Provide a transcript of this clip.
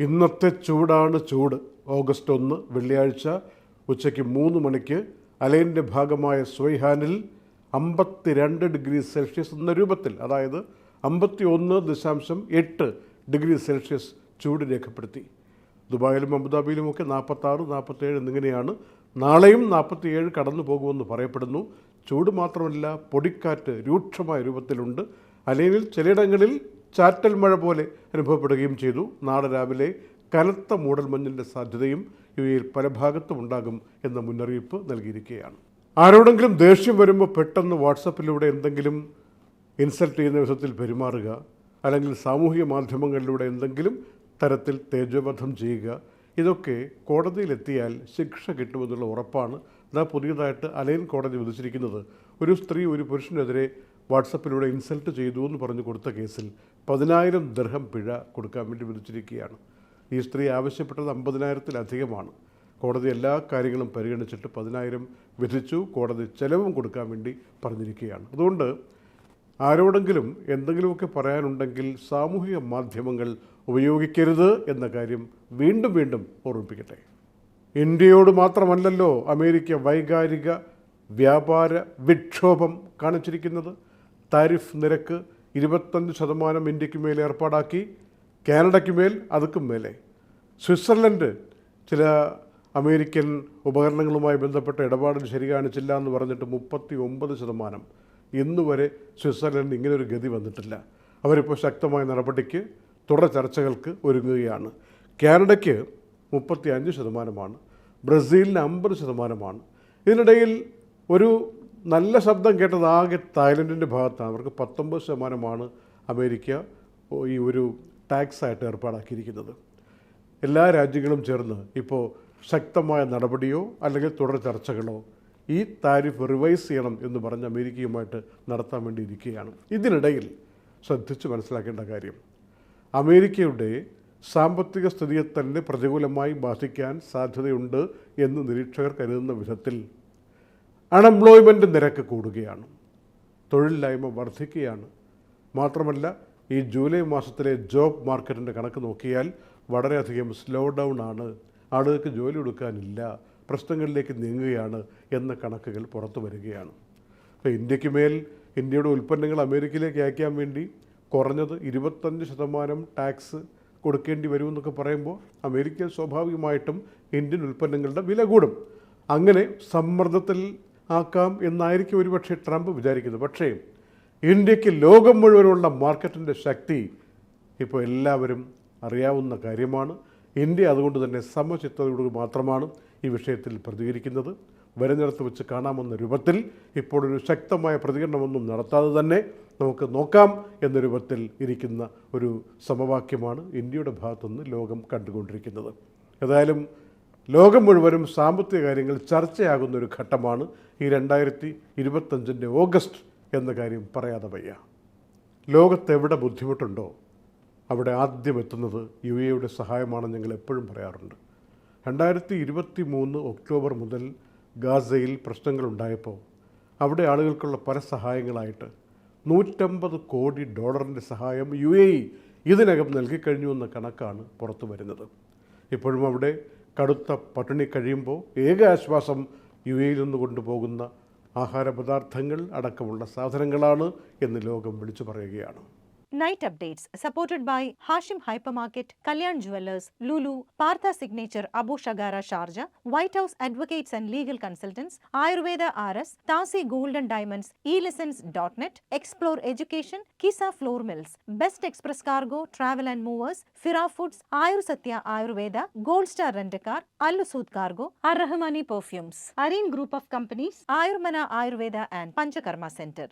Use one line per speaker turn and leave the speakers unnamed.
ഇന്നത്തെ ചൂടാണ് ചൂട്. ഓഗസ്റ്റ് ഒന്ന് വെള്ളിയാഴ്ച ഉച്ചയ്ക്ക് മൂന്ന് മണിക്ക് അലൈന്റെ ഭാഗമായ സ്വൈഹാനിൽ അമ്പത്തിരണ്ട് ഡിഗ്രി സെൽഷ്യസ് എന്ന രൂപത്തിൽ അതായത് അമ്പത്തി ഒന്ന് ദശാംശം എട്ട് ഡിഗ്രി സെൽഷ്യസ് ചൂട് രേഖപ്പെടുത്തി. ദുബായിലും അബുദാബിയിലുമൊക്കെ നാൽപ്പത്താറ് നാൽപ്പത്തേഴ് എന്നിങ്ങനെയാണ്. നാളെയും നാൽപ്പത്തിയേഴ് കടന്നു പോകുമെന്ന് പറയപ്പെടുന്നു. ചൂട് മാത്രമല്ല പൊടിക്കാറ്റ് രൂക്ഷമായ രൂപത്തിലുണ്ട്. അലൈനിൽ ചിലയിടങ്ങളിൽ ചാറ്റൽ മഴ പോലെ അനുഭവപ്പെടുകയും ചെയ്തു. നാളെ രാവിലെ കനത്ത മൂടൽമഞ്ഞിന്റെ സാധ്യതയും ഇവയിൽ പല ഭാഗത്തും ഉണ്ടാകും എന്ന മുന്നറിയിപ്പ് നൽകിയിരിക്കുകയാണ്. ആരോടെങ്കിലും ദേഷ്യം വരുമ്പോൾ പെട്ടെന്ന് വാട്സപ്പിലൂടെ എന്തെങ്കിലും ഇൻസൾട്ട് ചെയ്യുന്ന വിധത്തിൽ പെരുമാറുക അല്ലെങ്കിൽ സാമൂഹിക മാധ്യമങ്ങളിലൂടെ എന്തെങ്കിലും തരത്തിൽ തേജോവധം ചെയ്യുക ഇതൊക്കെ കോടതിയിലെത്തിയാൽ ശിക്ഷ കിട്ടുമെന്നുള്ള ഉറപ്പാണ്. ഇതാ പുതിയതായിട്ട് അലൈൻ കോടതി വിധിച്ചിരിക്കുന്നത്. ഒരു സ്ത്രീ ഒരു പുരുഷനെതിരെ വാട്സപ്പിലൂടെ ഇൻസൾട്ട് ചെയ്തു എന്ന് പറഞ്ഞു കൊടുത്ത കേസിൽ പതിനായിരം ദർഹം പിഴ കൊടുക്കാൻ വേണ്ടി വിധിച്ചിരിക്കുകയാണ്. ഈ സ്ത്രീ ആവശ്യപ്പെട്ടത് അമ്പതിനായിരത്തിലധികമാണ്. കോടതി എല്ലാ കാര്യങ്ങളും പരിഗണിച്ചിട്ട് പതിനായിരം വിധിച്ചു കോടതി ചെലവും കൊടുക്കാൻ വേണ്ടി പറഞ്ഞിരിക്കുകയാണ്. അതുകൊണ്ട് ആരോടെങ്കിലും എന്തെങ്കിലുമൊക്കെ പറയാനുണ്ടെങ്കിൽ സാമൂഹിക മാധ്യമങ്ങൾ ഉപയോഗിക്കരുത് എന്ന കാര്യം വീണ്ടും വീണ്ടും ഓർമ്മിപ്പിക്കട്ടെ. ഇന്ത്യയോട് മാത്രമല്ലല്ലോ അമേരിക്ക വൈകാരിക വ്യാപാര വിക്ഷോഭം കാണിച്ചിരിക്കുന്നത്. താരിഫ് നിരക്ക് ഇരുപത്തഞ്ച് ശതമാനം ഇന്ത്യയ്ക്ക് മേൽ ഏർപ്പാടാക്കി കാനഡയ്ക്ക് മേൽ അതുക്കും മേലെ. സ്വിറ്റ്സർലൻഡ് ചില അമേരിക്കൻ ഉപകരണങ്ങളുമായി ബന്ധപ്പെട്ട ഇടപാടിൽ ശരി കാണിച്ചില്ല എന്ന് പറഞ്ഞിട്ട് മുപ്പത്തി ഒമ്പത് ശതമാനം. ഇന്ന് വരെ സ്വിറ്റ്സർലൻഡ് ഇങ്ങനൊരു ഗതി വന്നിട്ടില്ല. അവരിപ്പോൾ ശക്തമായ നടപടിക്ക് തുടർ ചർച്ചകൾക്ക് ഒരുങ്ങുകയാണ്. കാനഡയ്ക്ക് മുപ്പത്തി അഞ്ച് ശതമാനമാണ്. ബ്രസീലിന് അമ്പത് ശതമാനമാണ്. ഇതിനിടയിൽ ഒരു നല്ല ശബ്ദം കേട്ടത് ആകെ തായ്ലൻഡിന്റെ ഭാഗത്താണ്. അവർക്ക് പത്തൊമ്പത് ശതമാനമാണ് അമേരിക്ക ഈ ഒരു ടാക്സ് ആയിട്ട് ഏർപ്പാടാക്കിയിരിക്കുന്നത്. എല്ലാ രാജ്യങ്ങളും ചേർന്ന് ഇപ്പോൾ ശക്തമായ നടപടിയോ അല്ലെങ്കിൽ തുടർ ചർച്ചകളോ ഈ താരിഫ് റിവൈസ് ചെയ്യണം എന്ന് പറഞ്ഞ് അമേരിക്കയുമായിട്ട് നടത്താൻ വേണ്ടി ഇരിക്കുകയാണ്. ഇതിനിടയിൽ ശ്രദ്ധിച്ച് മനസ്സിലാക്കേണ്ട കാര്യം അമേരിക്കയുടെ സാമ്പത്തിക സ്ഥിതിയെ തന്നെ പ്രതികൂലമായി ബാധിക്കാൻ സാധ്യതയുണ്ട് എന്ന് നിരീക്ഷകർ കരുതുന്ന വിധത്തിൽ അൺഎംപ്ലോയ്മെന്റ് നിരക്ക് കൂടുകയാണ്. തൊഴിലില്ലായ്മ വർദ്ധിക്കുകയാണ്. മാത്രമല്ല ഈ ജൂലൈ മാസത്തിലെ ജോബ് മാർക്കറ്റിന്റെ കണക്ക് നോക്കിയാൽ വളരെയധികം സ്ലോ ഡൗൺ ആണ്. ആളുകൾക്ക് ജോലി കൊടുക്കാനില്ല. പ്രശ്നങ്ങളിലേക്ക് നീങ്ങുകയാണ് എന്ന കണക്കുകൾ പുറത്തു വരികയാണ്. അപ്പോൾ ഇന്ത്യയ്ക്ക് മേൽ ഇന്ത്യയുടെ ഉൽപ്പന്നങ്ങൾ അമേരിക്കയിലേക്ക് അയക്കാൻ വേണ്ടി കുറഞ്ഞത് ഇരുപത്തഞ്ച് ശതമാനം ടാക്സ് കൊടുക്കേണ്ടി വരുമെന്നൊക്കെ പറയുമ്പോൾ അമേരിക്കയിൽ സ്വാഭാവികമായിട്ടും ഇന്ത്യൻ ഉൽപ്പന്നങ്ങളുടെ വില കൂടും. അങ്ങനെ സമ്മർദ്ദത്തിൽ ആക്കാം എന്നായിരിക്കും ഒരുപക്ഷെ ട്രംപ് വിചാരിക്കുന്നത്. പക്ഷേ ഇന്ത്യയ്ക്ക് ലോകം മുഴുവനുള്ള മാർക്കറ്റിന്റെ ശക്തി ഇപ്പോൾ എല്ലാവരും അറിയാവുന്ന കാര്യമാണ്. ഇന്ത്യ അതുകൊണ്ട് തന്നെ സമചിത്തതയോട് മാത്രമാണ് ഈ വിഷയത്തിൽ പ്രതികരിക്കുന്നത്. വരുന്നിടത്ത് വെച്ച് കാണാമെന്ന രൂപത്തിൽ ഇപ്പോഴൊരു ശക്തമായ പ്രതികരണമൊന്നും നടത്താതെ തന്നെ നമുക്ക് നോക്കാം എന്ന രൂപത്തിൽ ഇരിക്കുന്ന ഒരു സമവാക്യമാണ് ഇന്ത്യയുടെ ഭാഗത്തുനിന്ന് ലോകം കണ്ടുകൊണ്ടിരിക്കുന്നത്. ഏതായാലും ലോകം മുഴുവനും സാമ്പത്തിക കാര്യങ്ങൾ ചർച്ചയാകുന്ന ഒരു ഘട്ടമാണ് ഈ രണ്ടായിരത്തി ഇരുപത്തഞ്ചിന്റെ ഓഗസ്റ്റ് എന്ന കാര്യം പറയാതെ വയ്യ. ലോകത്തെവിടെ ബുദ്ധിമുട്ടുണ്ടോ അവിടെ ആദ്യം എത്തുന്നത് യു എയുടെ സഹായമാണെന്ന് ഞങ്ങൾ എപ്പോഴും പറയാറുണ്ട്. രണ്ടായിരത്തി ഇരുപത്തി മൂന്ന് ഒക്ടോബർ മുതൽ ഗാസയിൽ പ്രശ്നങ്ങളുണ്ടായപ്പോൾ അവിടെ ആളുകൾക്കുള്ള പല സഹായങ്ങളായിട്ട് നൂറ്റമ്പത് കോടി ഡോളറിന്റെ സഹായം യു എ ഇതിനകം നൽകിക്കഴിഞ്ഞു എന്ന കണക്കാണ് പുറത്തു വരുന്നത്. ഇപ്പോഴും അവിടെ കടുത്ത പട്ടിണി കഴിയുമ്പോൾ ഏക ആശ്വാസം യു എയിൽ നിന്ന് കൊണ്ടുപോകുന്ന ആഹാരപദാർത്ഥങ്ങൾ അടക്കമുള്ള സാധനങ്ങളാണ് എന്ന് ലോകം വിളിച്ചു പറയുകയാണ്.
Night updates supported by Hashim Hypermarket, Kalyan Jewelers, Lulu, Partha Signature, Abu Shagara Sharjah, White House Advocates and Legal Consultants, Ayurveda RS, Tasi Gold and Diamonds, eLessons.net, Explore Education, Kisa Floor Mills, Best Express Cargo, Travel and Movers, Fira Foods, Ayur Satya Ayurveda, Gold Star Rent a Car, Al Lusud Cargo, Ar Rahmani Perfumes, Areen Group of Companies, Ayurmana Ayurveda and Panchakarma Center.